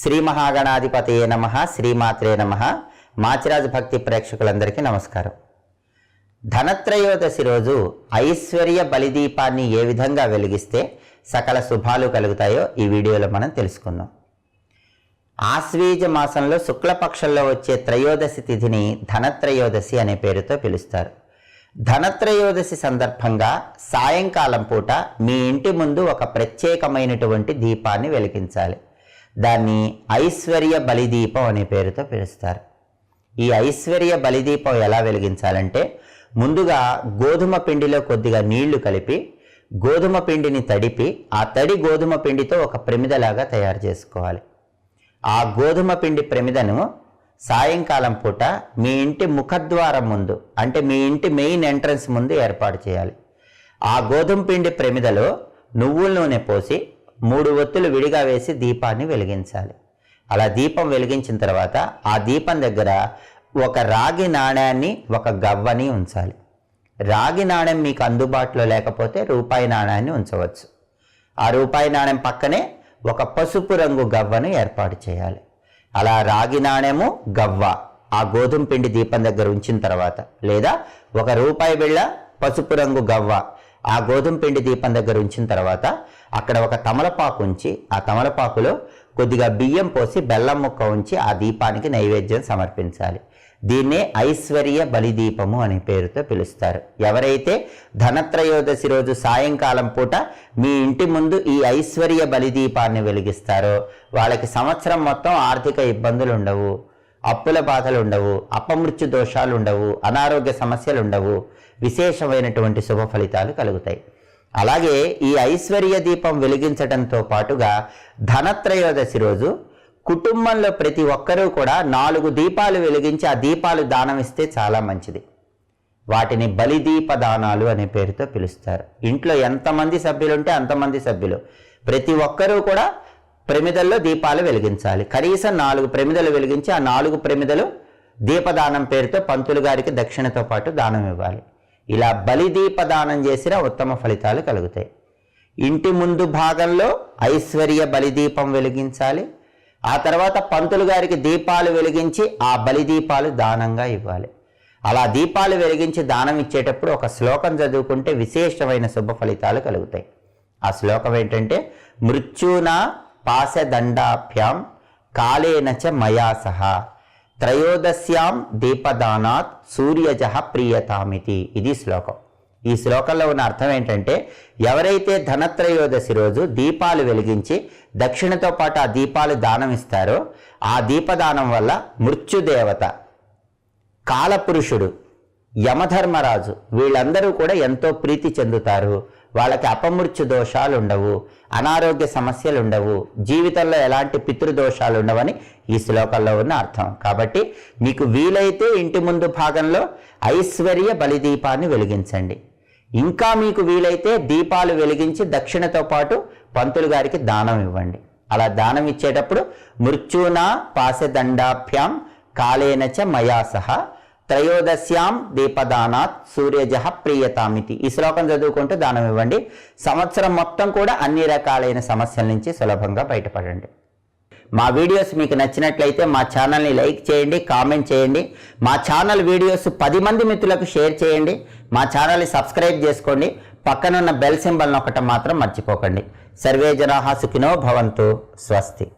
శ్రీ మహాగణాధిపతయే నమ శ్రీమాత్రే నమ. మాచిరాజు భక్తి ప్రేక్షకులందరికీ నమస్కారం. ధనత్రయోదశి రోజు ఐశ్వర్య బలిదీపాన్ని ఏ విధంగా వెలిగిస్తే సకల శుభాలు కలుగుతాయో ఈ వీడియోలో మనం తెలుసుకుందాం. ఆశ్వీజ మాసంలో శుక్లపక్షంలో వచ్చే త్రయోదశి తిథిని ధనత్రయోదశి అనే పేరుతో పిలుస్తారు. ధనత్రయోదశి సందర్భంగా సాయంకాలం పూట మీ ఇంటి ముందు ఒక ప్రత్యేకమైనటువంటి దీపాన్ని వెలిగించాలి. దాన్ని ఐశ్వర్య బలిదీపం అనే పేరుతో పిలుస్తారు. ఈ ఐశ్వర్య బలిదీపం ఎలా వెలిగించాలంటే ముందుగా గోధుమ పిండిలో కొద్దిగా నీళ్ళు కలిపి గోధుమ పిండిని తడిపి ఆ తడి గోధుమ పిండితో ఒక ప్రమిదలాగా తయారు చేసుకోవాలి. ఆ గోధుమ పిండి ప్రమిదను సాయంకాలం పూట మీ ఇంటి ముఖద్వారం ముందు అంటే మీ ఇంటి మెయిన్ ఎంట్రన్స్ ముందు ఏర్పాటు చేయాలి. ఆ గోధుమ పిండి ప్రమిదలో నువ్వుల నూనె పోసి మూడు ఒత్తులు విడిగా వేసి దీపాన్ని వెలిగించాలి. అలా దీపం వెలిగించిన తర్వాత ఆ దీపం దగ్గర ఒక రాగి నాణ్యాన్ని ఒక గవ్వని ఉంచాలి. రాగి నాణ్యం మీకు అందుబాటులో లేకపోతే రూపాయి నాణ్యాన్ని ఉంచవచ్చు. ఆ రూపాయి నాణ్యం పక్కనే ఒక పసుపు రంగు గవ్వను ఏర్పాటు చేయాలి. అలా రాగి నాణ్యము గవ్వ ఆ గోధుమ పిండి దీపం దగ్గర ఉంచిన తర్వాత లేదా ఒక రూపాయి బిళ్ళ పసుపు రంగు గవ్వ ఆ గోధుమ పిండి దీపం దగ్గర ఉంచిన తర్వాత అక్కడ ఒక తమలపాకు ఉంచి ఆ తమలపాకులో కొద్దిగా బియ్యం పోసి బెల్లం ముక్క ఉంచి ఆ దీపానికి నైవేద్యం సమర్పించాలి. దీన్నే ఐశ్వర్య బలిదీపము అనే పేరుతో పిలుస్తారు. ఎవరైతే ధనత్రయోదశి రోజు సాయంకాలం పూట మీ ఇంటి ముందు ఈ ఐశ్వర్య బలిదీపాన్ని వెలిగిస్తారో వాళ్ళకి సంవత్సరం మొత్తం ఆర్థిక ఇబ్బందులు ఉండవు అప్పుల బాధలు ఉండవు అపమృత్యు దోషాలు ఉండవు అనారోగ్య సమస్యలు ఉండవు విశేషమైనటువంటి శుభ ఫలితాలు కలుగుతాయి. అలాగే ఈ ఐశ్వర్య దీపం వెలిగించడంతో పాటుగా ధనత్రయోదశి రోజు కుటుంబంలో ప్రతి ఒక్కరూ కూడా నాలుగు దీపాలు వెలిగించి ఆ దీపాలు దానం ఇస్తే చాలా మంచిది. వాటిని బలిదీప దానాలు అనే పేరుతో పిలుస్తారు. ఇంట్లో ఎంతమంది సభ్యులు ఉంటే అంతమంది సభ్యులు. ప్రతి ఒక్కరూ కూడా ప్రమిదల్లో దీపాలు వెలిగించాలి. కనీసం నాలుగు ప్రమిదలు వెలిగించి ఆ నాలుగు ప్రమిదలు దీపదానం పేరుతో పంతులు గారికి దక్షిణతో పాటు దానం ఇవ్వాలి. ఇలా బలిదీప దానం చేసిన ఉత్తమ ఫలితాలు కలుగుతాయి. ఇంటి ముందు భాగంలో ఐశ్వర్య బలిదీపం వెలిగించాలి. ఆ తర్వాత పంతులు గారికి దీపాలు వెలిగించి ఆ బలిదీపాలు దానంగా ఇవ్వాలి. అలా దీపాలు వెలిగించి దానం ఇచ్చేటప్పుడు ఒక శ్లోకం చదువుకుంటే విశేషమైన శుభ ఫలితాలు కలుగుతాయి. ఆ శ్లోకం ఏంటంటే మృత్యునా పాశదండాభ్యాం కాలేనచ చ మయా సహా. త్రయోదశ్యాం దీపదానాత్ సూర్యజ ప్రియతామితి. ఇది శ్లోకం. ఈ శ్లోకంలో ఉన్న అర్థం ఏంటంటే ఎవరైతే ధనత్రయోదశి రోజు దీపాలు వెలిగించి దక్షిణతో పాటు ఆ దీపాలు దానం ఇస్తారో ఆ దీపదానం వల్ల మృత్యుదేవత కాలపురుషుడు యమధర్మరాజు వీళ్ళందరూ కూడా ఎంతో ప్రీతి చెందుతారు. వాళ్ళకి అపమృత్యు దోషాలు ఉండవు అనారోగ్య సమస్యలు ఉండవు జీవితంలో ఎలాంటి పితృదోషాలు ఉండవని ఈ శ్లోకంలో ఉన్న అర్థం. కాబట్టి మీకు వీలైతే ఇంటి ముందు భాగంలో ఐశ్వర్య బలిదీపాన్ని వెలిగించండి. ఇంకా మీకు వీలైతే దీపాలు వెలిగించి దక్షిణతో పాటు పంతులు గారికి దానం ఇవ్వండి. అలా దానం ఇచ్చేటప్పుడు మృత్యునా పాసదండాభ్యాం కాలేనచ మయా సహా త్రయోదశ్యాం దీపదానాత్ సూర్యజ ప్రియతామితి. ఈ శ్లోకం చదువుకుంటూ దానం ఇవ్వండి. సంవత్సరం మొత్తం కూడా అన్ని రకాలైన సమస్యల నుంచి సులభంగా బయటపడండి. మా వీడియోస్ మీకు నచ్చినట్లయితే మా ఛానల్ని లైక్ చేయండి కామెంట్ చేయండి. మా ఛానల్ వీడియోస్ పది మంది మిత్రులకు షేర్ చేయండి. మా ఛానల్ని సబ్స్క్రైబ్ చేసుకోండి. పక్కనున్న బెల్ సింబల్ ఒకటి మాత్రం మర్చిపోకండి. సర్వే జనాహా సుఖినో భవంతు. స్వస్తి.